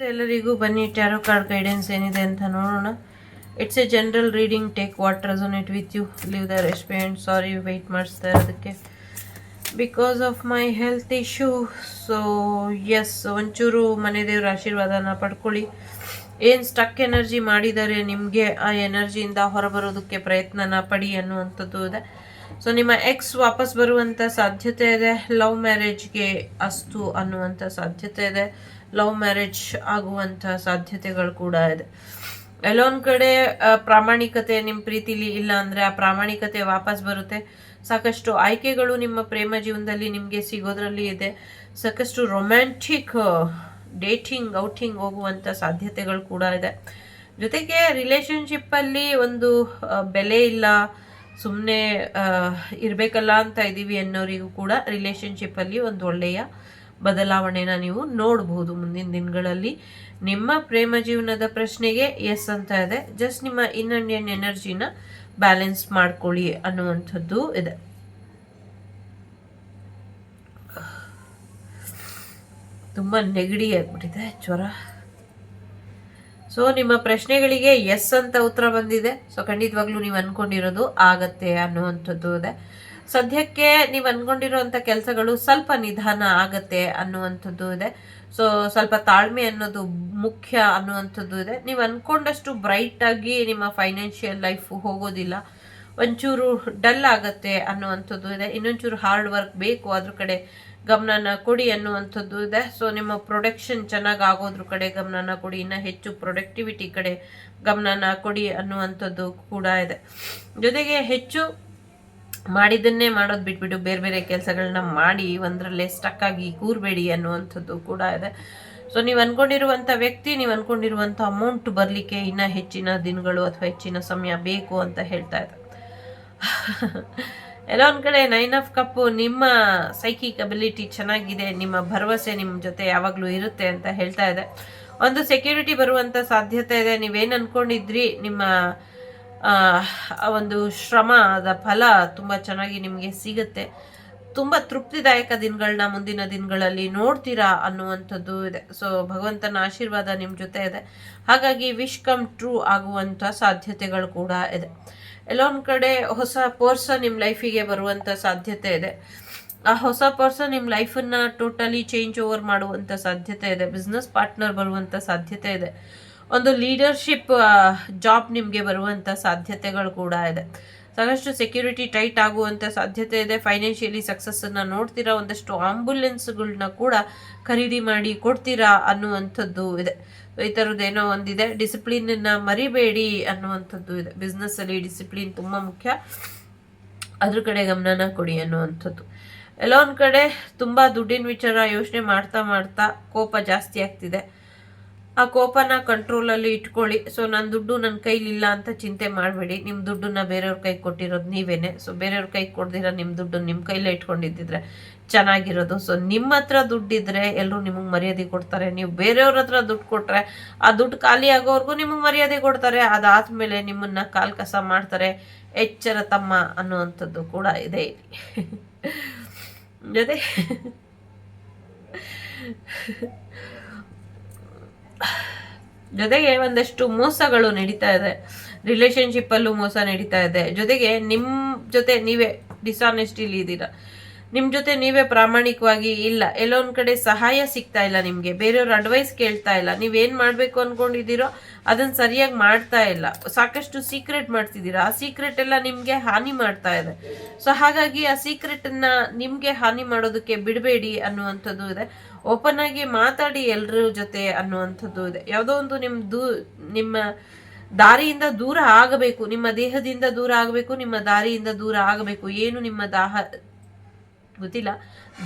ನಮಸ್ತೆ ಎಲ್ಲರಿಗೂ ಬನ್ನಿ ಟ್ಯಾರೋ ಕಾರ್ಡ್ ಗೈಡೆನ್ಸ್ ಏನಿದೆ ಅಂತ ನೋಡೋಣ. It's a general reading take what resonate with you leave the respond sorry wait ಮಾಡಿಸ್ತಾ ಇರೋದಕ್ಕೆ. Because of my health issue so S ಒಂಚೂರು ಮನೆ ದೇವ್ರ ಆಶೀರ್ವಾದನ ಪಡ್ಕೊಳ್ಳಿ. ಏನು ಸ್ಟಕ್ ಎನರ್ಜಿ ಮಾಡಿದ್ದಾರೆ ನಿಮಗೆ ಆ ಎನರ್ಜಿಯಿಂದ ಹೊರಬರೋದಕ್ಕೆ ಪ್ರಯತ್ನನ ಪಡಿ ಅನ್ನುವಂಥದ್ದು ಇದೆ. ಸೊ ನಿಮ್ಮ ಎಕ್ಸ್ ವಾಪಸ್ ಬರುವಂಥ ಸಾಧ್ಯತೆ ಇದೆ. ಲವ್ ಮ್ಯಾರೇಜ್ಗೆ ಅಸ್ತು ಅನ್ನುವಂಥ ಸಾಧ್ಯತೆ ಇದೆ. ಲವ್ ಮ್ಯಾರೇಜ್ ಆಗುವಂಥ ಸಾಧ್ಯತೆಗಳು ಕೂಡ ಇದೆ. ಎಲ್ಲೊಂದ್ ಕಡೆ ಪ್ರಾಮಾಣಿಕತೆ ನಿಮ್ಮ ಪ್ರೀತಿಲಿ ಇಲ್ಲ ಅಂದ್ರೆ ಆ ಪ್ರಾಮಾಣಿಕತೆ ವಾಪಸ್ ಬರುತ್ತೆ. ಸಾಕಷ್ಟು ಆಯ್ಕೆಗಳು ನಿಮ್ಮ ಪ್ರೇಮ ಜೀವನದಲ್ಲಿ ನಿಮಗೆ ಸಿಗೋದ್ರಲ್ಲಿ ಇದೆ. ಸಾಕಷ್ಟು ರೊಮ್ಯಾಂಟಿಕ್ ಡೇಟಿಂಗ್ ಔಟಿಂಗ್ ಹೋಗುವಂಥ ಸಾಧ್ಯತೆಗಳು ಕೂಡ ಇದೆ. ಜೊತೆಗೆ ರಿಲೇಶನ್ಶಿಪ್ಪಲ್ಲಿ ಒಂದು ಬೆಲೆ ಇಲ್ಲ ಸುಮ್ಮನೆ ಇರಬೇಕಲ್ಲ ಅಂತ ಇದ್ದೀವಿ ಅನ್ನೋರಿಗೂ ಕೂಡ ರಿಲೇಶನ್ಶಿಪ್ಪಲ್ಲಿ ಒಂದು ಒಳ್ಳೆಯ ಬದಲಾವಣೆನ ನೀವು ನೋಡಬಹುದು ಮುಂದಿನ ದಿನಗಳಲ್ಲಿ. ನಿಮ್ಮ ಪ್ರೇಮ ಜೀವನದ ಪ್ರಶ್ನೆಗೆ ಎಸ್ ಅಂತ ಇದೆ. ಜಸ್ಟ್ ನಿಮ್ಮ ಇನ್ ಅಂಡ್ ಎನ್ ಎನರ್ಜಿನ ಬ್ಯಾಲೆನ್ಸ್ ಮಾಡ್ಕೊಳ್ಳಿ ಅನ್ನುವಂಥದ್ದು ಇದೆ. ತುಂಬ ನೆಗಡಿ ಆಗ್ಬಿಟ್ಟಿದೆ ಜ್ವರ. ಸೊ ನಿಮ್ಮ ಪ್ರಶ್ನೆಗಳಿಗೆ ಎಸ್ ಅಂತ ಉತ್ತರ ಬಂದಿದೆ. ಸೊ ಖಂಡಿತವಾಗ್ಲೂ ನೀವು ಅನ್ಕೊಂಡಿರೋದು ಆಗತ್ತೆ ಅನ್ನುವಂಥದ್ದು ಇದೆ. ಸದ್ಯಕ್ಕೆ ನೀವು ಅಂದ್ಕೊಂಡಿರುವಂಥ ಕೆಲಸಗಳು ಸ್ವಲ್ಪ ನಿಧಾನ ಆಗತ್ತೆ ಅನ್ನುವಂಥದ್ದು ಇದೆ. ಸೊ ಸ್ವಲ್ಪ ತಾಳ್ಮೆ ಅನ್ನೋದು ಮುಖ್ಯ ಅನ್ನುವಂಥದ್ದು ಇದೆ. ನೀವು ಅನ್ಕೊಂಡಷ್ಟು ಬ್ರೈಟ್ ಆಗಿ ನಿಮ್ಮ ಫೈನಾನ್ಷಿಯಲ್ ಲೈಫ್ ಹೋಗೋದಿಲ್ಲ. ಒಂಚೂರು ಡಲ್ ಆಗತ್ತೆ ಅನ್ನುವಂಥದ್ದು ಇದೆ. ಇನ್ನೊಂಚೂರು ಹಾರ್ಡ್ ವರ್ಕ್ ಬೇಕು ಅದ್ರ ಕಡೆ ಗಮನನ ಕೊಡಿ ಅನ್ನುವಂಥದ್ದು ಇದೆ. ಸೊ ನಿಮ್ಮ ಪ್ರೊಡಕ್ಷನ್ ಚೆನ್ನಾಗಿ ಆಗೋದ್ರ ಕಡೆ ಗಮನನ ಕೊಡಿ. ಇನ್ನು ಹೆಚ್ಚು ಪ್ರೊಡಕ್ಟಿವಿಟಿ ಕಡೆ ಗಮನನ ಕೊಡಿ ಅನ್ನುವಂಥದ್ದು ಕೂಡ ಇದೆ. ಜೊತೆಗೆ ಹೆಚ್ಚು ಮಾಡಿದ್ದನ್ನೇ ಮಾಡೋದು ಬಿಟ್ಬಿಟ್ಟು ಬೇರೆ ಬೇರೆ ಕೆಲಸಗಳನ್ನ ಮಾಡಿ ಒಂದರಲ್ಲೇ ಸ್ಟಕ್ ಆಗಿ ಕೂರಬೇಡಿ ಅನ್ನುವಂಥದ್ದು ಕೂಡ ಇದೆ. ಸೊ ನೀವು ಅಂದ್ಕೊಂಡಿರುವಂಥ ವ್ಯಕ್ತಿ, ನೀವು ಅಂದ್ಕೊಂಡಿರುವಂಥ ಅಮೌಂಟ್ ಬರಲಿಕ್ಕೆ ಇನ್ನೂ ಹೆಚ್ಚಿನ ದಿನಗಳು ಅಥವಾ ಹೆಚ್ಚಿನ ಸಮಯ ಬೇಕು ಅಂತ ಹೇಳ್ತಾ ಇದೆ ಎಲ್ಲ ಒಂದು ಕಡೆ ನೈನ್ ಆಫ್ ಕಪ್ಪು ನಿಮ್ಮ ಸೈಕಿಕ್ ಅಬಿಲಿಟಿ ಚೆನ್ನಾಗಿದೆ, ನಿಮ್ಮ ಭರವಸೆ ನಿಮ್ಮ ಜೊತೆ ಯಾವಾಗಲೂ ಇರುತ್ತೆ ಅಂತ ಹೇಳ್ತಾ ಇದೆ ಒಂದು ಸೆಕ್ಯೂರಿಟಿ ಬರುವಂಥ ಸಾಧ್ಯತೆ ಇದೆ. ನೀವೇನು ಅಂದ್ಕೊಂಡಿದ್ರಿ ನಿಮ್ಮ ಆ, ಒಂದು ಶ್ರಮದ ಫಲ ತುಂಬ ಚೆನ್ನಾಗಿ ನಿಮಗೆ ಸಿಗುತ್ತೆ. ತುಂಬ ತೃಪ್ತಿದಾಯಕ ದಿನಗಳನ್ನ ಮುಂದಿನ ದಿನಗಳಲ್ಲಿ ನೋಡ್ತೀರಾ ಅನ್ನುವಂಥದ್ದು ಇದೆ. ಸೊ ಭಗವಂತನ ಆಶೀರ್ವಾದ ನಿಮ್ಮ ಜೊತೆ ಇದೆ. ಹಾಗಾಗಿ ವಿಶ್ ಕಮ್ ಟ್ರೂ ಆಗುವಂಥ ಸಾಧ್ಯತೆಗಳು ಕೂಡ ಇದೆ. ಎಲ್ಲೊಂದು ಕಡೆ ಹೊಸ ಪರ್ಸನ್ ನಿಮ್ಮ ಲೈಫಿಗೆ ಬರುವಂಥ ಸಾಧ್ಯತೆ ಇದೆ. ಆ ಹೊಸ ಪರ್ಸನ್ ನಿಮ್ಮ ಲೈಫನ್ನು ಟೋಟಲಿ ಚೇಂಜ್ ಓವರ್ ಮಾಡುವಂಥ ಸಾಧ್ಯತೆ ಇದೆ. ಬಿಸ್ನೆಸ್ ಪಾರ್ಟ್ನರ್ ಬರುವಂಥ ಸಾಧ್ಯತೆ ಇದೆ. ಒಂದು ಲೀಡರ್ಶಿಪ್ ಜಾಬ್ ನಿಮಗೆ ಬರುವಂಥ ಸಾಧ್ಯತೆಗಳು ಕೂಡ ಇದೆ. ಸಾಕಷ್ಟು ಸೆಕ್ಯೂರಿಟಿ ಟೈಟ್ ಆಗುವಂಥ ಸಾಧ್ಯತೆ ಇದೆ. ಫೈನಾನ್ಷಿಯಲಿ ಸಕ್ಸಸ್ಸನ್ನು ನೋಡ್ತೀರಾ, ಒಂದಷ್ಟು ಆಂಬುಲೆನ್ಸ್ಗಳನ್ನ ಕೂಡ ಖರೀದಿ ಮಾಡಿ ಕೊಡ್ತೀರಾ ಅನ್ನುವಂಥದ್ದು ಇದೆ. ಈ ಥರದ್ದೇನೋ ಒಂದಿದೆ. ಡಿಸಿಪ್ಲಿನನ್ನು ಮರಿಬೇಡಿ ಅನ್ನುವಂಥದ್ದು ಇದೆ. ಬಿಸ್ನೆಸ್ಸಲ್ಲಿ ಡಿಸಿಪ್ಲಿನ್ ತುಂಬ ಮುಖ್ಯ. ಅದ್ರ ಕಡೆ ಗಮನನ ಕೊಡಿ ಅನ್ನುವಂಥದ್ದು. ಎಲ್ಲ ಒಂದು ಕಡೆ ತುಂಬ ದುಡ್ಡಿನ ವಿಚಾರ ಯೋಚನೆ ಮಾಡ್ತಾ ಮಾಡ್ತಾ ಕೋಪ ಜಾಸ್ತಿ ಆಗ್ತಿದೆ. ಆ ಕೋಪನ ಕಂಟ್ರೋಲಲ್ಲಿ ಇಟ್ಕೊಳ್ಳಿ. ಸೊ ನನ್ನ ದುಡ್ಡು ನನ್ನ ಕೈಲಿಲ್ಲ ಅಂತ ಚಿಂತೆ ಮಾಡಬೇಡಿ. ನಿಮ್ಮ ದುಡ್ಡನ್ನ ಬೇರೆಯವ್ರ ಕೈ ಕೊಟ್ಟಿರೋದು ನೀವೇನೆ. ಸೊ ಬೇರೆಯವ್ರ ಕೈ ಕೊಡ್ದಿರ ನಿಮ್ಮ ದುಡ್ಡು ನಿಮ್ಮ ಕೈಲೇ ಇಟ್ಕೊಂಡಿದ್ದಿದ್ರೆ ಚೆನ್ನಾಗಿರೋದು. ಸೊ ನಿಮ್ಮ ಹತ್ರ ದುಡ್ಡಿದ್ರೆ ಎಲ್ಲರೂ ನಿಮಗೆ ಮರ್ಯಾದೆ ಕೊಡ್ತಾರೆ. ನೀವು ಬೇರೆಯವ್ರ ಹತ್ರ ದುಡ್ಡು ಕೊಟ್ಟರೆ ಆ ದುಡ್ಡು ಖಾಲಿ ಆಗೋವರೆಗೂ ನಿಮಗೆ ಮರ್ಯಾದೆ ಕೊಡ್ತಾರೆ. ಅದಾದ್ಮೇಲೆ ನಿಮ್ಮನ್ನ ಕಾಲ್ ಕಸ ಮಾಡ್ತಾರೆ. ಎಚ್ಚರ ತಮ್ಮ ಅನ್ನುವಂಥದ್ದು ಕೂಡ ಇದೆ ಇಲ್ಲಿ. ಜೊತೆ. ಜೊತೆಗೆ ಒಂದಷ್ಟು ಮೋಸಗಳು ನಡೀತಾ ಇದೆ. ರಿಲೇಶನ್ಶಿಪ್ ಅಲ್ಲೂ ಮೋಸ ನಡೀತಾ ಇದೆ. ಜೊತೆಗೆ ನಿಮ್ಮ ಜೊತೆ ನೀವೇ ಡಿಸಾನೆಸ್ಟಿಲಿ ಇದ್ದೀರಾ? ನಿಮ್ಮ ಜೊತೆ ನೀವೇ ಪ್ರಾಮಾಣಿಕವಾಗಿ ಇಲ್ಲ. ಎಲ್ಲೊಂದ್ ಕಡೆ ಸಹಾಯ ಸಿಗ್ತಾ ಇಲ್ಲ ನಿಮಗೆ. ಬೇರೆಯವ್ರ ಅಡ್ವೈಸ್ ಕೇಳ್ತಾ ಇಲ್ಲ. ನೀವೇನು ಮಾಡಬೇಕು ಅನ್ಕೊಂಡಿದ್ದೀರೋ ಅದನ್ನ ಸರಿಯಾಗಿ ಮಾಡ್ತಾ ಇಲ್ಲ. ಸಾಕಷ್ಟು ಸೀಕ್ರೆಟ್ ಮಾಡ್ತಿದ್ದೀರಾ? ಆ ಸೀಕ್ರೆಟ್ ಎಲ್ಲ ನಿಮಗೆ ಹಾನಿ ಮಾಡ್ತಾ ಇದೆ. ಸೊ ಹಾಗಾಗಿ ಆ ಸೀಕ್ರೆಟ್ ನಿಮಗೆ ನಿಮ್ಗೆ ಹಾನಿ ಮಾಡೋದಕ್ಕೆ ಬಿಡಬೇಡಿ ಅನ್ನುವಂಥದ್ದು ಇದೆ. ಓಪನ್ ಆಗಿ ಮಾತಾಡಿ ಎಲ್ಲರ ಜೊತೆ ಅನ್ನುವಂಥದ್ದು ಇದೆ. ಯಾವುದೋ ಒಂದು ನಿಮ್ ದೂ, ನಿಮ್ಮ ದಾರಿಯಿಂದ ದೂರ ಆಗಬೇಕು, ನಿಮ್ಮ ದೇಹದಿಂದ ದೂರ ಆಗಬೇಕು, ನಿಮ್ಮ ದಾರಿಯಿಂದ ದೂರ ಆಗಬೇಕು. ಏನು ನಿಮ್ಮ ದಾಹ? ಗೊತ್ತಿಲ್ಲ.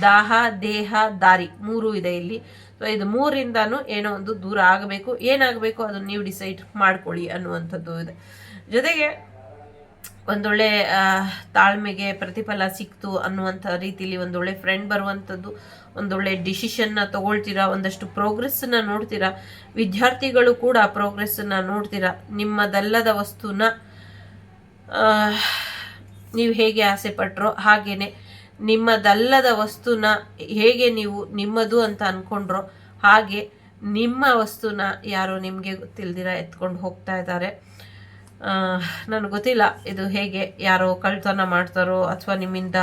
ದಾಹ, ದೇಹ, ದಾರಿ ಮೂರು ಇದೆ ಇಲ್ಲಿ. ಸೊ ಇದು ಮೂರಿಂದಾನು ಏನೋ ಒಂದು ದೂರ ಆಗಬೇಕು. ಏನಾಗಬೇಕು ಅದನ್ನು ನೀವು ಡಿಸೈಡ್ ಮಾಡ್ಕೊಳ್ಳಿ ಅನ್ನುವಂಥದ್ದು ಇದೆ. ಜೊತೆಗೆ ಒಂದೊಳ್ಳೆ ತಾಳ್ಮೆಗೆ ಪ್ರತಿಫಲ ಸಿಕ್ತು ಅನ್ನುವಂಥ ರೀತಿಲಿ ಒಂದೊಳ್ಳೆ ಫ್ರೆಂಡ್ ಬರುವಂಥದ್ದು. ಒಂದೊಳ್ಳೆ ಡಿಸಿಷನ್ನ ತಗೊಳ್ತೀರಾ, ಒಂದಷ್ಟು ಪ್ರೋಗ್ರೆಸ್ಸನ್ನು ನೋಡ್ತೀರಾ, ವಿದ್ಯಾರ್ಥಿಗಳು ಕೂಡ ಪ್ರೋಗ್ರೆಸ್ಸನ್ನು ನೋಡ್ತೀರಾ, ನಿಮ್ಮದಲ್ಲದ ವಸ್ತುನ ನೀವು ಹೇಗೆ ಆಸೆ ಪಟ್ರೋ ಹಾಗೇನೆ, ನಿಮ್ಮದಲ್ಲದ ವಸ್ತುನ ಹೇಗೆ ನೀವು ನಿಮ್ಮದು ಅಂತ ಅನ್ಕೊಂಡ್ರೋ ಹಾಗೆ ನಿಮ್ಮ ವಸ್ತುನ ಯಾರೋ ನಿಮಗೆ ಗೊತ್ತಿಲ್ದಿರ ಎತ್ಕೊಂಡು ಹೋಗ್ತಾ ಇದ್ದಾರೆ. ನನಗೆ ಗೊತ್ತಿಲ್ಲ ಇದು ಹೇಗೆ ಯಾರೋ ಕಳ್ತನ ಮಾಡ್ತಾರೋ ಅಥವಾ ನಿಮ್ಮಿಂದ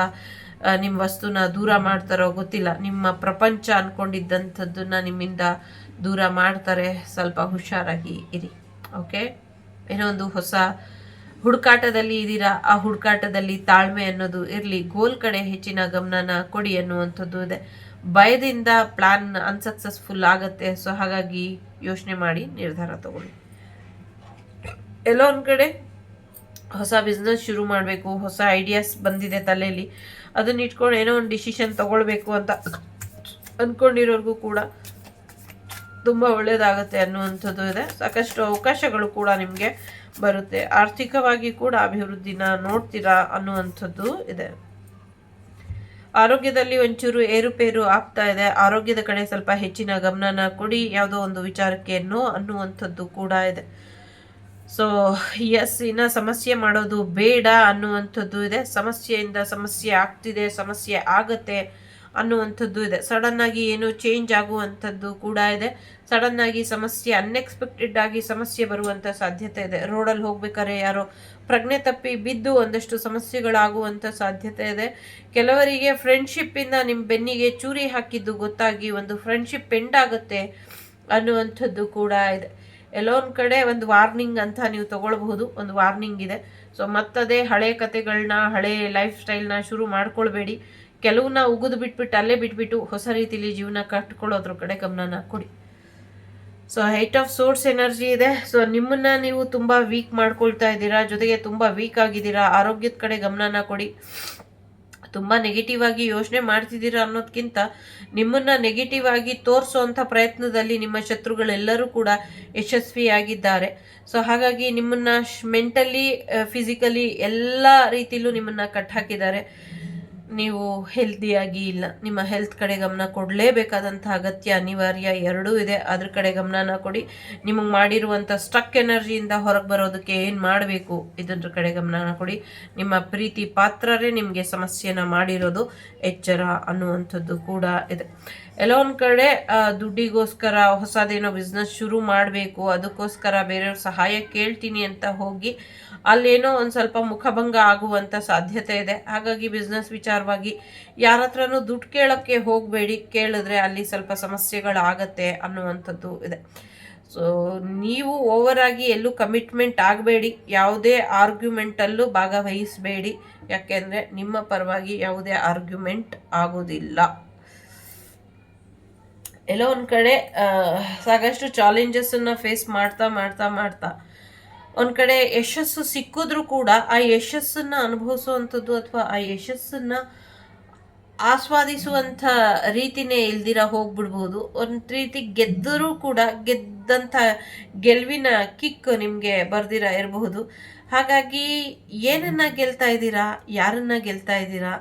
ನಿಮ್ಮ ವಸ್ತುನ ದೂರ ಮಾಡ್ತಾರೋ ಗೊತ್ತಿಲ್ಲ. ನಿಮ್ಮ ಪ್ರಪಂಚ ಅನ್ಕೊಂಡಿದ್ದಂಥದ್ದನ್ನ ನಿಮ್ಮಿಂದ ದೂರ ಮಾಡ್ತಾರೆ. ಸ್ವಲ್ಪ ಹುಷಾರಾಗಿ ಇರಿ. ಓಕೆ ಏನೋ ಒಂದು ಹೊಸ ಹುಡುಕಾಟದಲ್ಲಿ ಇದ್ದೀರಾ? ಆ ಹುಡುಕಾಟದಲ್ಲಿ ತಾಳ್ಮೆ ಅನ್ನೋದು ಇರಲಿ. ಗೋಲ್ ಕಡೆ ಹೆಚ್ಚಿನ ಗಮನನ ಕೊಡಿ ಅನ್ನುವಂಥದ್ದು ಇದೆ. ಭಯದಿಂದ ಪ್ಲಾನ್ ಅನ್ಸಕ್ಸಸ್ಫುಲ್ ಆಗುತ್ತೆ. ಸೊ ಹಾಗಾಗಿ ಯೋಚನೆ ಮಾಡಿ ನಿರ್ಧಾರ ತಗೊಳ್ಳಿ. ಎಲ್ಲೋ ಒಂದು ಕಡೆ ಹೊಸ ಬಿಸ್ನೆಸ್ ಶುರು ಮಾಡಬೇಕು. ಹೊಸ ಐಡಿಯಾಸ್ ಬಂದಿದೆ ತಲೆಯಲ್ಲಿ ಅದನ್ನ ಇಟ್ಕೊಂಡು ಏನೋ ಒಂದು ಡಿಸಿಷನ್ ತಗೊಳ್ಬೇಕು ಅಂತ ಅಂದ್ಕೊಂಡಿರೋರ್ಗೂ ಕೂಡ ತುಂಬ ಒಳ್ಳೇದಾಗುತ್ತೆ ಅನ್ನುವಂಥದ್ದು ಇದೆ. ಸಾಕಷ್ಟು ಅವಕಾಶಗಳು ಕೂಡ ನಿಮಗೆ ಬರುತ್ತೆ. ಆರ್ಥಿಕವಾಗಿ ಕೂಡ ಅಭಿವೃದ್ಧಿನ ನೋಡ್ತೀರಾ ಅನ್ನುವಂಥದ್ದು ಇದೆ. ಆರೋಗ್ಯದಲ್ಲಿ ಒಂಚೂರು ಏರುಪೇರು ಆಗ್ತಾ ಇದೆ. ಆರೋಗ್ಯದ ಕಡೆ ಸ್ವಲ್ಪ ಹೆಚ್ಚಿನ ಗಮನನ ಕೊಡಿ. ಯಾವುದೋ ಒಂದು ವಿಚಾರಕ್ಕೆ ಅನ್ನುವಂಥದ್ದು ಕೂಡ ಇದೆ. ಸೊ ಎಸ್ ಇನ್ನ ಸಮಸ್ಯೆ ಮಾಡೋದು ಬೇಡ ಅನ್ನುವಂಥದ್ದು ಇದೆ. ಸಮಸ್ಯೆಯಿಂದ ಸಮಸ್ಯೆ ಆಗ್ತಿದೆ, ಸಮಸ್ಯೆ ಆಗತ್ತೆ ಅನ್ನುವಂಥದ್ದು ಇದೆ. ಸಡನ್ ಆಗಿ ಏನು ಚೇಂಜ್ ಆಗುವಂಥದ್ದು ಕೂಡ ಇದೆ. ಸಡನ್ ಆಗಿ ಸಮಸ್ಯೆ ಅನ್ಎಕ್ಸ್ಪೆಕ್ಟೆಡ್ ಆಗಿ ಸಮಸ್ಯೆ ಬರುವಂಥ ಸಾಧ್ಯತೆ ಇದೆ. ರೋಡಲ್ಲಿ ಹೋಗ್ಬೇಕಾದ್ರೆ ಯಾರೋ ಪ್ರಜ್ಞೆ ತಪ್ಪಿ ಬಿದ್ದು ಒಂದಷ್ಟು ಸಮಸ್ಯೆಗಳಾಗುವಂಥ ಸಾಧ್ಯತೆ ಇದೆ. ಕೆಲವರಿಗೆ ಫ್ರೆಂಡ್ಶಿಪ್ಪಿಂದ ನಿಮ್ಮ ಬೆನ್ನಿಗೆ ಚೂರಿ ಹಾಕಿದ್ದು ಗೊತ್ತಾಗಿ ಒಂದು ಫ್ರೆಂಡ್ಶಿಪ್ ಎಂಡ್ ಆಗುತ್ತೆ ಅನ್ನುವಂಥದ್ದು ಕೂಡ ಇದೆ. ಎಲ್ಲೋ ಒಂದು ಕಡೆ ಒಂದು ವಾರ್ನಿಂಗ್ ಅಂತ ನೀವು ತಗೊಳ್ಬಹುದು, ಒಂದು ವಾರ್ನಿಂಗ್ ಇದೆ. ಸೊ ಮತ್ತದೇ ಹಳೆ ಕತೆಗಳನ್ನ ಹಳೆ ಲೈಫ್ ಸ್ಟೈಲ್ನ ಶುರು ಮಾಡ್ಕೊಳ್ಬೇಡಿ. ಕೆಲವನ್ನ ಉಗಿದು ಬಿಟ್ಬಿಟ್ಟು ಅಲ್ಲೇ ಬಿಟ್ಬಿಟ್ಟು ಹೊಸ ರೀತಿಲಿ ಜೀವನ ಕಟ್ಕೊಳ್ಳೋದ್ರ ಕಡೆ ಗಮನನ ಕೊಡಿ. So height of source energy ಇದೆ. ಸೊ ನಿಮ್ಮನ್ನ ನೀವು ತುಂಬಾ ವೀಕ್ ಮಾಡ್ಕೊಳ್ತಾ ಇದ್ದೀರಾ, ಜೊತೆಗೆ ತುಂಬಾ ವೀಕ್ ಆಗಿದ್ದೀರಾ, ಆರೋಗ್ಯದ ಕಡೆ ಗಮನನ ಕೊಡಿ. ತುಂಬ ನೆಗೆಟಿವ್ ಆಗಿ ಯೋಚನೆ ಮಾಡ್ತಿದ್ದೀರಾ ಅನ್ನೋದಕ್ಕಿಂತ ನಿಮ್ಮನ್ನ ನೆಗೆಟಿವ್ ಆಗಿ ತೋರಿಸುವಂಥ ಪ್ರಯತ್ನದಲ್ಲಿ ನಿಮ್ಮ ಶತ್ರುಗಳೆಲ್ಲರೂ ಕೂಡ ಯಶಸ್ವಿಯಾಗಿದ್ದಾರೆ. ಸೊ ಹಾಗಾಗಿ ನಿಮ್ಮನ್ನ ಮೆಂಟಲಿ ಫಿಸಿಕಲಿ ಎಲ್ಲ ರೀತಿಯಲ್ಲೂ ನಿಮ್ಮನ್ನ ಕಟ್ ಹಾಕಿದ್ದಾರೆ ನೀವು ಹೆಲ್ದಿಯಾಗಿ ಇಲ್ಲ, ನಿಮ್ಮ ಹೆಲ್ತ್ ಕಡೆ ಗಮನ ಕೊಡಲೇಬೇಕಾದಂಥ ಅಗತ್ಯ ಅನಿವಾರ್ಯ ಎರಡೂ ಇದೆ. ಅದ್ರ ಕಡೆ ಗಮನನ ಕೊಡಿ. ನಿಮಗೆ ಮಾಡಿರುವಂಥ ಸ್ಟಕ್ ಎನರ್ಜಿಯಿಂದ ಹೊರಗೆ ಬರೋದಕ್ಕೆ ಏನು ಮಾಡಬೇಕು? ಇದ್ರ ಕಡೆ ಗಮನನ ಕೊಡಿ. ನಿಮ್ಮ ಪ್ರೀತಿ ಪಾತ್ರರೇ ನಿಮಗೆ ಸಮಸ್ಯೆನ ಮಾಡಿರೋದು, ಎಚ್ಚರ ಅನ್ನುವಂಥದ್ದು ಕೂಡ ಇದೆ. ಎಲ್ಲೋ ಒಂದು ಕಡೆ ದುಡ್ಡಿಗೋಸ್ಕರ ಹೊಸದೇನೋ ಬಿಸ್ನೆಸ್ ಶುರು ಮಾಡಬೇಕು, ಅದಕ್ಕೋಸ್ಕರ ಬೇರೆಯವ್ರ ಸಹಾಯ ಕೇಳ್ತೀನಿ ಅಂತ ಹೋಗಿ ಅಲ್ಲೇನೋ ಒಂದು ಸ್ವಲ್ಪ ಮುಖಭಂಗ ಆಗುವಂಥ ಸಾಧ್ಯತೆ ಇದೆ. ಹಾಗಾಗಿ ಬಿಸ್ನೆಸ್ ವಿಚಾರವಾಗಿ ಯಾರ ಹತ್ರನೂ ದುಡ್ಡು ಕೇಳೋಕ್ಕೆ ಹೋಗಬೇಡಿ. ಕೇಳಿದ್ರೆ ಅಲ್ಲಿ ಸ್ವಲ್ಪ ಸಮಸ್ಯೆಗಳಾಗತ್ತೆ ಅನ್ನುವಂಥದ್ದು ಇದೆ. ಸೊ ನೀವು ಓವರ್ ಆಗಿ ಎಲ್ಲೂ ಕಮಿಟ್ಮೆಂಟ್ ಆಗಬೇಡಿ. ಯಾವುದೇ ಆರ್ಗ್ಯುಮೆಂಟಲ್ಲೂ ಭಾಗವಹಿಸಬೇಡಿ. ಯಾಕೆಂದರೆ ನಿಮ್ಮ ಪರವಾಗಿ ಯಾವುದೇ ಆರ್ಗ್ಯುಮೆಂಟ್ ಆಗೋದಿಲ್ಲ. ಎಲ್ಲೋ ಒಂದು ಕಡೆ ಸಾಕಷ್ಟು ಚಾಲೆಂಜಸ್ಸನ್ನು ಫೇಸ್ ಮಾಡ್ತಾ ಮಾಡ್ತಾ ಮಾಡ್ತಾ ಒಂದು ಕಡೆ ಯಶಸ್ಸು ಸಿಕ್ಕಿದ್ರೂ ಕೂಡ ಆ ಯಶಸ್ಸನ್ನು ಅನುಭವಿಸುವಂಥದ್ದು ಅಥವಾ ಆ ಯಶಸ್ಸನ್ನು ಆಸ್ವಾದಿಸುವಂಥ ರೀತಿನೇ ಇಲ್ದಿರ ಹೋಗ್ಬಿಡ್ಬೋದು. ಒಂದು ರೀತಿ ಗೆದ್ದರೂ ಕೂಡ ಗೆದ್ದಂಥ ಗೆಲುವಿನ ಕಿಕ್ ನಿಮಗೆ ಬರ್ದಿರ ಇರಬಹುದು. ಹಾಗಾಗಿ ಏನನ್ನ ಗೆಲ್ತಾ ಇದ್ದೀರಾ, ಯಾರನ್ನ ಗೆಲ್ತಾ ಇದ್ದೀರಾ,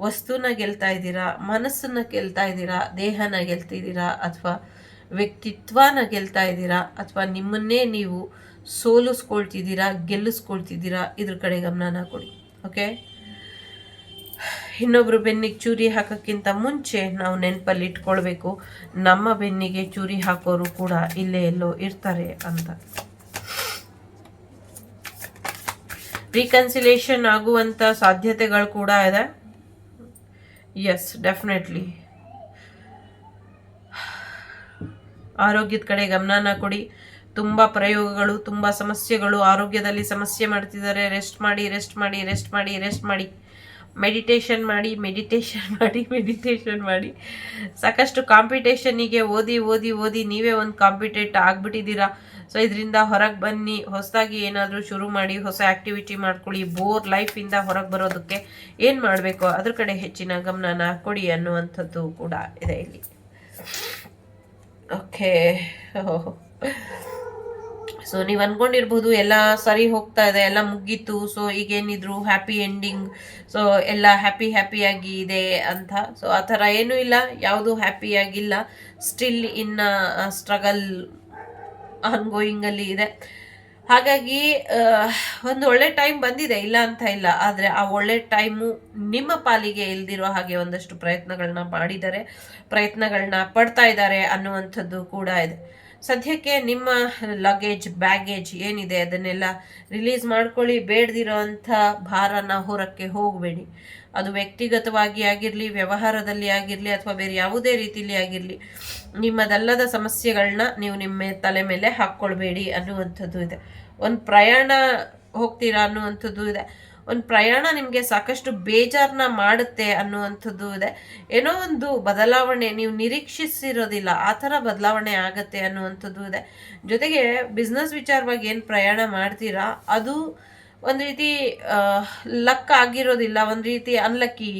ವಸ್ತುನ ಗೆಲ್ತಾ ಇದ್ದೀರಾ, ಮನಸ್ಸನ್ನ ಗೆಲ್ತಾ ಇದ್ದೀರಾ, ದೇಹನ ಗೆಲ್ತಿದ್ದೀರಾ ಅಥವಾ ವ್ಯಕ್ತಿತ್ವನ ಗೆಲ್ತಾ ಇದ್ದೀರಾ ಅಥವಾ ನಿಮ್ಮನ್ನೇ ನೀವು ಸೋಲಿಸ್ಕೊಳ್ತಿದ್ದೀರಾ, ಗೆಲ್ಲಿಸ್ಕೊಳ್ತಿದ್ದೀರಾ, ಇದ್ರ ಕಡೆ ಗಮನನ ಕೊಡಿ, ಓಕೆ? ಇನ್ನೊಬ್ರು ಬೆನ್ನಿಗೆ ಚೂರಿ ಹಾಕೋಕ್ಕಿಂತ ಮುಂಚೆ ನಾವು ನೆನಪಲ್ಲಿ ಇಟ್ಕೊಳ್ಬೇಕು ನಮ್ಮ ಬೆನ್ನಿಗೆ ಚೂರಿ ಹಾಕೋರು ಕೂಡ ಇಲ್ಲೇ ಎಲ್ಲೋ ಇರ್ತಾರೆ ಅಂತ. ರೀಕನ್ಸಿಲೇಷನ್ ಆಗುವಂಥ ಸಾಧ್ಯತೆಗಳು ಕೂಡ ಇದೆ. ಎಸ್ ಡೆಫಿನೆಟ್ಲಿ ಆರೋಗ್ಯದ ಕಡೆ ಗಮನನ ಕೊಡಿ. ತುಂಬ ಪ್ರಯೋಗಗಳು, ತುಂಬ ಸಮಸ್ಯೆಗಳು, ಆರೋಗ್ಯದಲ್ಲಿ ಸಮಸ್ಯೆ ಮಾಡ್ತಿದ್ದಾರೆ. ರೆಸ್ಟ್ ಮಾಡಿ ರೆಸ್ಟ್ ಮಾಡಿ ರೆಸ್ಟ್ ಮಾಡಿ ರೆಸ್ಟ್ ಮಾಡಿ. ಮೆಡಿಟೇಷನ್ ಮಾಡಿ ಮೆಡಿಟೇಷನ್ ಮಾಡಿ ಮೆಡಿಟೇಷನ್ ಮಾಡಿ. ಸಾಕಷ್ಟು ಕಾಂಪಿಟೇಷನಿಗೆ ಓದಿ ಓದಿ ಓದಿ ನೀವೇ ಒಂದು ಕಾಂಪಿಟೇಟ್ ಆಗಿಬಿಟ್ಟಿದ್ದೀರಾ? ಸೊ, ಇದರಿಂದ ಹೊರಗೆ ಬನ್ನಿ. ಹೊಸದಾಗಿ ಏನಾದರೂ ಶುರು ಮಾಡಿ, ಹೊಸ ಆ್ಯಕ್ಟಿವಿಟಿ ಮಾಡ್ಕೊಳ್ಳಿ. ಬೋರ್ ಲೈಫಿಂದ ಹೊರಗೆ ಬರೋದಕ್ಕೆ ಏನು ಮಾಡಬೇಕು? ಅದ್ರ ಕಡೆ ಹೆಚ್ಚಿನ ಗಮನನ ಕೊಡಿ ಅನ್ನುವಂಥದ್ದು ಕೂಡ ಇದೆ ಇಲ್ಲಿ. ಓಕೆ. ಸೊ ನೀವು ಅಂದ್ಕೊಂಡಿರ್ಬೋದು ಎಲ್ಲ ಸರಿ ಹೋಗ್ತಾ ಇದೆ, ಎಲ್ಲ ಮುಗೀತು. ಸೊ ಈಗೇನಿದ್ರು ಹ್ಯಾಪಿ ಎಂಡಿಂಗ್ ಸೊ ಎಲ್ಲ ಹ್ಯಾಪಿ ಹ್ಯಾಪಿಯಾಗಿ ಇದೆ ಅಂತ. ಸೊ ಆ ಥರ ಏನೂ ಇಲ್ಲ, ಯಾವುದು ಹ್ಯಾಪಿಯಾಗಿಲ್ಲ ಸ್ಟಿಲ್ ಇನ್ನ ಸ್ಟ್ರಗಲ್ ಆನ್ಗೋಯಿಂಗಲ್ಲಿ ಇದೆ. ಹಾಗಾಗಿ ಒಂದು ಒಳ್ಳೆ ಟೈಮ್ ಬಂದಿದೆ, ಇಲ್ಲ ಅಂತ ಇಲ್ಲ. ಆದರೆ ಆ ಒಳ್ಳೆ ಟೈಮು ನಿಮ್ಮ ಪಾಲಿಗೆ ಇಲ್ದಿರೋ ಹಾಗೆ ಒಂದಷ್ಟು ಪ್ರಯತ್ನಗಳನ್ನ ಮಾಡಿದ್ದಾರೆ ಪ್ರಯತ್ನಗಳನ್ನ ಪಡ್ತಾ ಇದ್ದಾರೆ ಅನ್ನುವಂಥದ್ದು ಕೂಡ ಇದೆ. ಸದ್ಯಕ್ಕೆ ನಿಮ್ಮ ಲಗೇಜ್ ಬ್ಯಾಗೇಜ್ ಏನಿದೆ ಅದನ್ನೆಲ್ಲ ರಿಲೀಸ್ ಮಾಡ್ಕೊಳ್ಳಿ. ಬೇಡದಿರೋ ಅಂಥ ಭಾರನ ಹೊರಕ್ಕೆ ಹೋಗಬೇಡಿ. ಅದು ವ್ಯಕ್ತಿಗತವಾಗಿ ಆಗಿರಲಿ, ವ್ಯವಹಾರದಲ್ಲಿ ಆಗಿರಲಿ ಅಥವಾ ಬೇರೆ ಯಾವುದೇ ರೀತಿಯಲ್ಲಿ ಆಗಿರಲಿ, ನಿಮ್ಮದಲ್ಲದ ಸಮಸ್ಯೆಗಳನ್ನ ನೀವು ನಿಮ್ಮ ತಲೆ ಮೇಲೆ ಹಾಕ್ಕೊಳ್ಬೇಡಿ ಅನ್ನುವಂಥದ್ದು ಇದೆ. ಒಂದು ಪ್ರಯಾಣ ಹೋಗ್ತೀರಾ ಅನ್ನುವಂಥದ್ದು ಇದೆ. ಒಂದು ಪ್ರಯಾಣ ನಿಮಗೆ ಸಾಕಷ್ಟು ಬೇಜಾರನ್ನ ಮಾಡುತ್ತೆ ಅನ್ನುವಂಥದ್ದು ಇದೆ. ಏನೋ ಒಂದು ಬದಲಾವಣೆ, ನೀವು ನಿರೀಕ್ಷಿಸಿರೋದಿಲ್ಲ, ಆ ಥರ ಬದಲಾವಣೆ ಆಗುತ್ತೆ ಅನ್ನುವಂಥದ್ದು ಇದೆ. ಜೊತೆಗೆ ಬಿಸ್ನೆಸ್ ವಿಚಾರವಾಗಿ ಏನು ಪ್ರಯಾಣ ಮಾಡ್ತೀರಾ, ಅದು ಒಂದು ರೀತಿ ಲಕ್ ಆಗಿರೋದಿಲ್ಲ, ಒಂದು ರೀತಿ ಅನ್ಲಕ್ಕಿ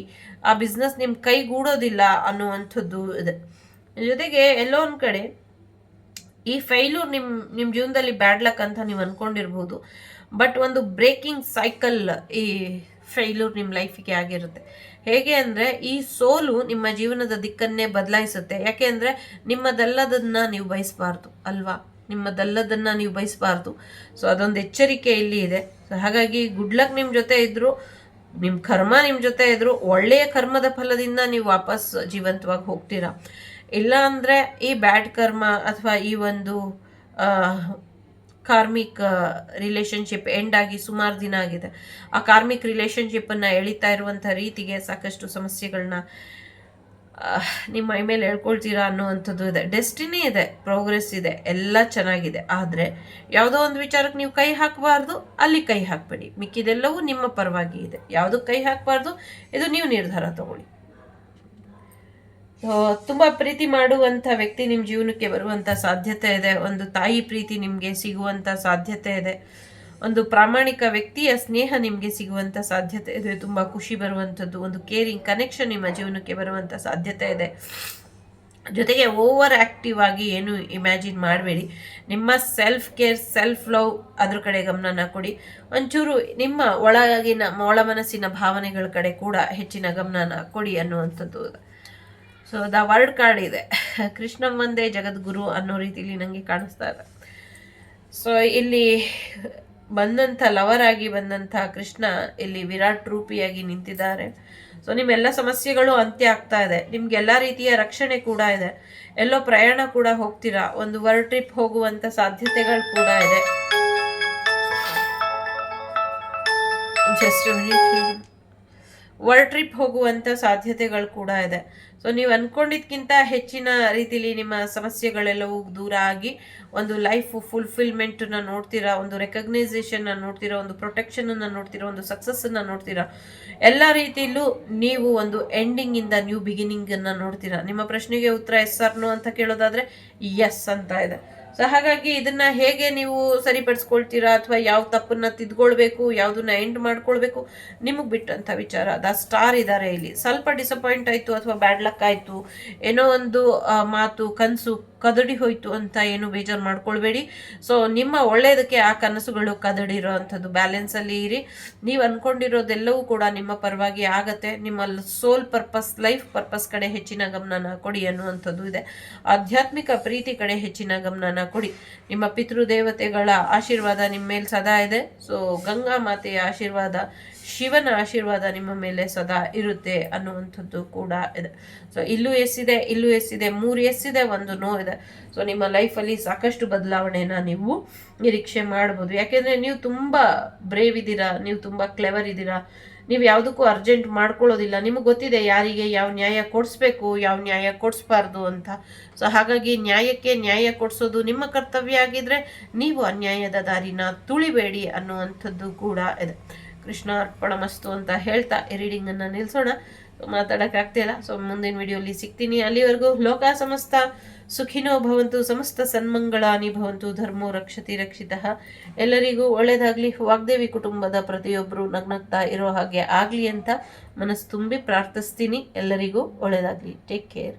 ಆ ಬಿಸ್ನೆಸ್ ನಿಮ್ಮ ಕೈಗೂಡೋದಿಲ್ಲ ಅನ್ನುವಂಥದ್ದು ಇದೆ. ಜೊತೆಗೆ ಎಲ್ಲೋ ಒಂದು ಕಡೆ ಈ ಫೈಲೂರ್ ನಿಮ್ಮ ನಿಮ್ಮ ಜೀವನದಲ್ಲಿ ಬ್ಯಾಡ್ ಲಕ್ ಅಂತ ನೀವು ಅನ್ಕೊಂಡಿರ್ಬೋದು. ಬಟ್ ಒಂದು ಬ್ರೇಕಿಂಗ್ ಸೈಕಲ್ ಈ ಫೈಲೂರ್ ನಿಮ್ಮ ಲೈಫಿಗೆ ಆಗಿರುತ್ತೆ. ಹೇಗೆ ಅಂದರೆ ಈ ಸೋಲು ನಿಮ್ಮ ಜೀವನದ ದಿಕ್ಕನ್ನೇ ಬದಲಾಯಿಸುತ್ತೆ. ಯಾಕೆ ಅಂದರೆ ನಿಮ್ಮದಲ್ಲದನ್ನ ನೀವು ಬಯಸಬಾರ್ದು ಅಲ್ವಾ? ನಿಮ್ಮದಲ್ಲದನ್ನ ನೀವು ಬಯಸಬಾರ್ದು. ಸೊ ಅದೊಂದು ಎಚ್ಚರಿಕೆ ಇಲ್ಲಿ ಇದೆ. ಸೊ ಹಾಗಾಗಿ ಗುಡ್ ಲಕ್ ನಿಮ್ಮ ಜೊತೆ ಇದ್ರು ನಿಮ್ಮ ಕರ್ಮ ನಿಮ್ಮ ಜೊತೆ ಇದ್ರು, ಒಳ್ಳೆಯ ಕರ್ಮದ ಫಲದಿಂದ ನೀವು ವಾಪಸ್ ಜೀವಂತವಾಗಿ ಹೋಗ್ತೀರಾ? ಇಲ್ಲ ಅಂದರೆ ಈ ಬ್ಯಾಡ್ ಕರ್ಮ ಅಥವಾ ಈ ಒಂದು ಕಾರ್ಮಿಕ್ ರಿಲೇಶನ್ಶಿಪ್ ಎಂಡ್ ಆಗಿ ಸುಮಾರು ದಿನ ಆಗಿದೆ. ಆ ಕಾರ್ಮಿಕ್ ರಿಲೇಶನ್ಶಿಪ್ಪನ್ನು ಎಳಿತಾ ಇರುವಂಥ ರೀತಿಗೆ ಸಾಕಷ್ಟು ಸಮಸ್ಯೆಗಳನ್ನ ನಿಮ್ಮ ಮೈ ಮೇಲೆ ಹೇಳ್ಕೊಳ್ತೀರಾ ಅನ್ನುವಂಥದ್ದು ಇದೆ. ಡೆಸ್ಟಿನಿ ಇದೆ ಪ್ರೋಗ್ರೆಸ್ ಇದೆ, ಎಲ್ಲ ಚೆನ್ನಾಗಿದೆ. ಆದರೆ ಯಾವುದೋ ಒಂದು ವಿಚಾರಕ್ಕೆ ನೀವು ಕೈ ಹಾಕಬಾರ್ದು, ಅಲ್ಲಿ ಕೈ ಹಾಕಬೇಡಿ. ಮಿಕ್ಕಿದೆಲ್ಲವೂ ನಿಮ್ಮ ಪರವಾಗಿ ಇದೆ. ಯಾವುದಕ್ಕೆ ಕೈ ಹಾಕಬಾರ್ದು, ಇದು ನೀವು ನಿರ್ಧಾರ ತಗೊಳ್ಳಿ. ತುಂಬ ಪ್ರೀತಿ ಮಾಡುವಂಥ ವ್ಯಕ್ತಿ ನಿಮ್ಮ ಜೀವನಕ್ಕೆ ಬರುವಂಥ ಸಾಧ್ಯತೆ ಇದೆ. ಒಂದು ತಾಯಿ ಪ್ರೀತಿ ನಿಮಗೆ ಸಿಗುವಂಥ ಸಾಧ್ಯತೆ ಇದೆ. ಒಂದು ಪ್ರಾಮಾಣಿಕ ವ್ಯಕ್ತಿಯ ಸ್ನೇಹ ನಿಮಗೆ ಸಿಗುವಂಥ ಸಾಧ್ಯತೆ ಇದೆ. ತುಂಬ ಖುಷಿ ಬರುವಂಥದ್ದು, ಒಂದು ಕೇರಿಂಗ್ ಕನೆಕ್ಷನ್ ನಿಮ್ಮ ಜೀವನಕ್ಕೆ ಬರುವಂಥ ಸಾಧ್ಯತೆ ಇದೆ. ಜೊತೆಗೆ ಓವರ್ ಆಕ್ಟಿವ್ ಆಗಿ ಏನು ಇಮ್ಯಾಜಿನ್ ಮಾಡಬೇಡಿ. ನಿಮ್ಮ ಸೆಲ್ಫ್ ಕೇರ್ ಸೆಲ್ಫ್ ಲವ್ ಅದ್ರ ಕಡೆ ಗಮನನ ಕೊಡಿ. ಒಂಚೂರು ನಿಮ್ಮ ಒಳಗಿನ, ಒಳ ಮನಸ್ಸಿನ ಭಾವನೆಗಳ ಕಡೆ ಕೂಡ ಹೆಚ್ಚಿನ ಗಮನನ ಕೊಡಿ ಅನ್ನುವಂಥದ್ದು. ಸೊ ದ ವರ್ಡ್ ಕಾರ್ಡ್ ಇದೆ. ಕೃಷ್ಣ ಒಂದೇ ಜಗದ್ಗುರು ಅನ್ನೋ ರೀತಿಲಿ ನನಗೆ ಕಾಣಿಸ್ತಾ ಇದೆ. ಸೊ ಇಲ್ಲಿ ಬಂದಂಥ ಲವರ್ ಆಗಿ ಬಂದಂಥ ಕೃಷ್ಣ ಇಲ್ಲಿ ವಿರಾಟ್ ರೂಪಿಯಾಗಿ ನಿಂತಿದ್ದಾರೆ. ಸೊ ನಿಮ್ಮೆಲ್ಲ ಸಮಸ್ಯೆಗಳು ಅಂತ್ಯ ಆಗ್ತಾ ಇದೆ. ನಿಮ್ಗೆಲ್ಲ ರೀತಿಯ ರಕ್ಷಣೆ ಕೂಡ ಇದೆ. ಎಲ್ಲೋ ಪ್ರಯಾಣ ಕೂಡ ಹೋಗ್ತೀರಾ? ಒಂದು ವರ್ಲ್ಡ್ ಟ್ರಿಪ್ ಹೋಗುವಂತ ಸಾಧ್ಯತೆಗಳು ಕೂಡ ಇದೆ. ವರ್ಲ್ಡ್ ಟ್ರಿಪ್ ಹೋಗುವಂತ ಸಾಧ್ಯತೆಗಳು ಕೂಡ ಇದೆ. ಸೊ ನೀವು ಅಂದ್ಕೊಂಡಿದ್ಕಿಂತ ಹೆಚ್ಚಿನ ರೀತಿಲಿ ನಿಮ್ಮ ಸಮಸ್ಯೆಗಳೆಲ್ಲವೂ ದೂರ ಆಗಿ ಒಂದು ಲೈಫ್ ಫುಲ್ಫಿಲ್ಮೆಂಟನ್ನು ನೋಡ್ತೀರಾ, ಒಂದು ರೆಕಗ್ನೈಸೇಷನ್ನ ನೋಡ್ತೀರಾ, ಒಂದು ಪ್ರೊಟೆಕ್ಷನನ್ನು ನೋಡ್ತೀರಾ, ಒಂದು ಸಕ್ಸಸ್ಸನ್ನು ನೋಡ್ತೀರಾ? ಎಲ್ಲ ರೀತಿಯಲ್ಲೂ ನೀವು ಒಂದು ಎಂಡಿಂಗಿಂದ ನ್ಯೂ ಬಿಗಿನಿಂಗನ್ನು ನೋಡ್ತೀರಾ? ನಿಮ್ಮ ಪ್ರಶ್ನೆಗೆ ಉತ್ತರ ಎಸ್ ಸರ್ನು ಅಂತ ಕೇಳೋದಾದರೆ ಎಸ್ ಅಂತ ಇದೆ. ಸೊ ಹಾಗಾಗಿ ಇದನ್ನ ಹೇಗೆ ನೀವು ಸರಿಪಡಿಸ್ಕೊಳ್ತೀರಾ ಅಥವಾ ಯಾವ ತಪ್ಪನ್ನ ತಿದ್ಕೊಳ್ಬೇಕು, ಯಾವ್ದನ್ನ ಎಂಡ್ ಮಾಡ್ಕೊಳ್ಬೇಕು, ನಿಮಗೆ ಬಿಟ್ಟಂತ ವಿಚಾರ. ದ ಸ್ಟಾರ್ ಇದ್ದಾರೆ ಇಲ್ಲಿ. ಸ್ವಲ್ಪ ಡಿಸಪಾಯಿಂಟ್ ಆಯ್ತು ಅಥವಾ ಬ್ಯಾಡ್ ಲಕ್ ಆಯ್ತು. ಏನೋ ಒಂದು ಮಾತು, ಕನಸು ಕದಡಿ ಹೋಯಿತು ಅಂತ ಏನು ಬೇಜಾರು ಮಾಡ್ಕೊಳ್ಬೇಡಿ. ಸೊ ನಿಮ್ಮ ಒಳ್ಳೆಯದಕ್ಕೆ ಆ ಕನಸುಗಳು ಕದಡಿರೋ ಅಂಥದ್ದು ಬ್ಯಾಲೆನ್ಸಲ್ಲಿ ಇರಿ. ನೀವು ಅನ್ಕೊಂಡಿರೋದೆಲ್ಲವೂ ಕೂಡ ನಿಮ್ಮ ಪರವಾಗಿ ಆಗತ್ತೆ. ನಿಮ್ಮ ಸೋಲ್ ಪರ್ಪಸ್ ಲೈಫ್ ಪರ್ಪಸ್ ಕಡೆ ಹೆಚ್ಚಿನ ಗಮನನ ಕೊಡಿ ಅನ್ನುವಂಥದ್ದು ಇದೆ. ಆಧ್ಯಾತ್ಮಿಕ ಪ್ರೀತಿ ಕಡೆ ಹೆಚ್ಚಿನ ಗಮನನ ಕೊಡಿ. ನಿಮ್ಮ ಪಿತೃದೇವತೆಗಳ ಆಶೀರ್ವಾದ ನಿಮ್ಮ ಮೇಲೆ ಸದಾ ಇದೆ. ಸೊ ಗಂಗಾ ಮಾತೆಯ ಆಶೀರ್ವಾದ ಶಿವನ ಆಶೀರ್ವಾದ ನಿಮ್ಮ ಮೇಲೆ ಸದಾ ಇರುತ್ತೆ ಅನ್ನುವಂಥದ್ದು ಕೂಡ ಇದೆ. ಸೊ ಇಲ್ಲೂ ಎಸ್ಸಿದೆ ಇಲ್ಲೂ ಎಸ್ಸಿದೆ, ಮೂರು ಎಸ್ಸಿದೆ, ಒಂದು ನೋ ಇದೆ. ಸೊ ನಿಮ್ಮ ಲೈಫಲ್ಲಿ ಸಾಕಷ್ಟು ಬದಲಾವಣೆನ ನೀವು ನಿರೀಕ್ಷೆ ಮಾಡ್ಬೋದು. ಯಾಕೆಂದರೆ ನೀವು ತುಂಬ ಬ್ರೇವ್ ಇದ್ದೀರಾ, ನೀವು ತುಂಬ ಕ್ಲೆವರ್ ಇದ್ದೀರಾ. ನೀವು ಯಾವುದಕ್ಕೂ ಅರ್ಜೆಂಟ್ ಮಾಡ್ಕೊಳ್ಳೋದಿಲ್ಲ. ನಿಮಗೆ ಗೊತ್ತಿದೆ ಯಾರಿಗೆ ಯಾವ ನ್ಯಾಯ ಕೊಡಿಸ್ಬೇಕು, ಯಾವ ನ್ಯಾಯ ಕೊಡಿಸ್ಬಾರ್ದು ಅಂತ. ಸೊ ಹಾಗಾಗಿ ನ್ಯಾಯಕ್ಕೆ ನ್ಯಾಯ ಕೊಡಿಸೋದು ನಿಮ್ಮ ಕರ್ತವ್ಯ ಆಗಿದ್ರೆ ನೀವು ಅನ್ಯಾಯದ ದಾರಿನ ತುಳಿಬೇಡಿ ಅನ್ನುವಂಥದ್ದು ಕೂಡ ಇದೆ. ಕೃಷ್ಣಾರ್ಪಣಮಸ್ತು ಅಂತ ಹೇಳ್ತಾ ಈ ರೀಡಿಂಗನ್ನು ನಿಲ್ಲಿಸೋಣ ಮಾತಾಡೋಕ್ಕಾಗ್ತಿಲ್ಲ ಸೊ ಮುಂದಿನ ವಿಡಿಯೋಲಿ ಸಿಗ್ತೀನಿ. ಅಲ್ಲಿವರೆಗೂ ಲೋಕ ಸಮಸ್ತ ಸುಖಿನೋ ಭವಂತು, ಸಮಸ್ತ ಸನ್ಮಂಗಳಾನಿ ಭವಂತು, ಧರ್ಮೋ ರಕ್ಷತಿ ರಕ್ಷಿತ. ಎಲ್ಲರಿಗೂ ಒಳ್ಳೆಯದಾಗಲಿ ವಾಗ್ದೇವಿ ಕುಟುಂಬದ ಪ್ರತಿಯೊಬ್ಬರು ನಗ್ನಗ್ತಾ ಇರೋ ಹಾಗೆ ಆಗಲಿ ಅಂತ ಮನಸ್ಸು ತುಂಬಿ ಪ್ರಾರ್ಥಿಸ್ತೀನಿ. ಎಲ್ಲರಿಗೂ ಒಳ್ಳೆಯದಾಗಲಿ ಟೇಕ್ ಕೇರ್